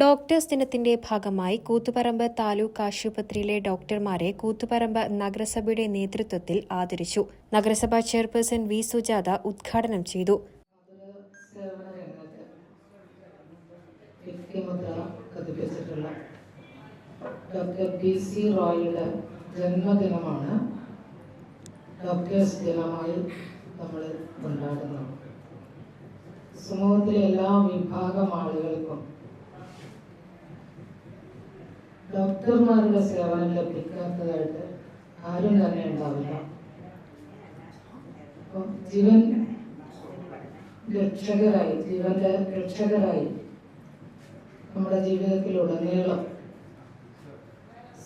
Doctors ദിനത്തിന്റെ ഭാഗമായി കൂത്തുപറമ്പ് താലൂക്ക് ആശുപത്രിയിലെ ഡോക്ടർമാരെ കൂത്തുപറമ്പ് നഗരസഭയുടെ നേതൃത്വത്തിൽ ആദരിച്ചു. നഗരസഭാ ചെയർപേഴ്സൺ വി. സുജാത ഉദ്ഘാടനം ചെയ്തു. ജന്മദിനമാണ്. ദിനമായി നമ്മൾ സമൂഹത്തിലെ എല്ലാ വിഭാഗം ആളുകൾക്കും ഡോക്ടർമാരുടെ സേവനം ലഭിക്കാത്തതായിട്ട് ആരും തന്നെ ഉണ്ടാവില്ല. ജീവൻ രക്ഷകരായി ജീവന്റെ രക്ഷകരായി നമ്മുടെ ജീവിതത്തിലുടനീളം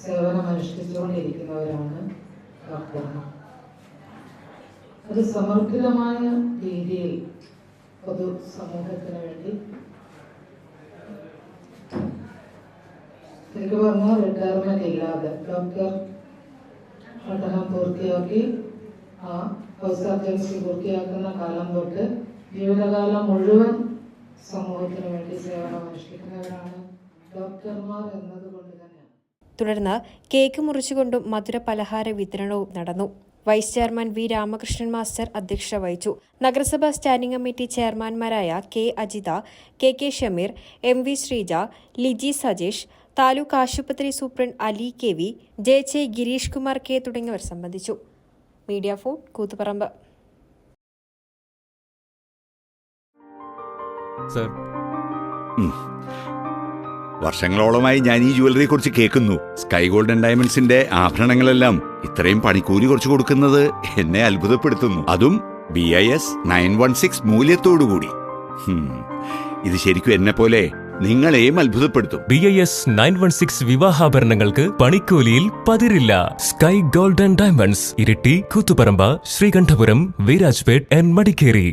സേവനം അനുഷ്ഠിച്ചുകൊണ്ടിരിക്കുന്നവരാണ് ഡോക്ടർമാർ. അത് സമർപ്പിതമായ രീതിയിൽ പൊതു സമൂഹത്തിന് വേണ്ടി ശരിക്കും പറഞ്ഞു റിട്ടയർമെന്റ് ഇല്ലാതെ ഡോക്ടർ പഠനം പൂർത്തിയാക്കി ആ ഹൗസ് സർജൻസി പൂർത്തിയാക്കുന്ന കാലം തൊട്ട് ജീവിതകാലം മുഴുവൻ സമൂഹത്തിന് വേണ്ടി സേവനം അനുഷ്ഠിക്കുന്നവരാണ് ഡോക്ടർമാർ എന്നതുകൊണ്ട് തന്നെ തുടർന്ന് കേക്ക് മുറിച്ചുകൊണ്ടും മധുര പലഹാര വിതരണവും നടന്നു. Vice chairman V Ramakrishnan master അധ്യക്ഷത വഹിച്ചു. നഗരസഭാ standing committee ചെയർമാൻമാരായ K Ajitha K K Shameer M V Sreeja Liji Sajesh taluk ആശുപത്രി superintendent Ali K V J ചെ ഗിരീഷ് കുമാർ കെ തുടങ്ങിയവർ സംബന്ധിച്ചു. Media phone Koothuparamba. സർ. വർഷങ്ങളോളമായി ഞാൻ ഈ ജുവലറിയെ കുറിച്ച് കേൾക്കുന്നു. സ്കൈ ഗോൾഡൻ ഡയമണ്ട്സിന്റെ ആഭരണങ്ങളെല്ലാം ഇത്രയും പണിക്കൂലി കുറച്ച് കൊടുക്കുന്നത് എന്നെ അത്ഭുതപ്പെടുത്തുന്നു. അതും B I S nine one six മൂല്യത്തോടുകൂടി. ഇത് ശരിക്കും എന്നെ പോലെ നിങ്ങളെയും അത്ഭുതപ്പെടുത്തും. B I S nine one six വിവാഹാഭരണങ്ങൾക്ക് പണിക്കൂലിയിൽ പതിരില്ല. Sky golden diamonds Iritty Koothuparamba Sreekandapuram Virajpet and Madikeri.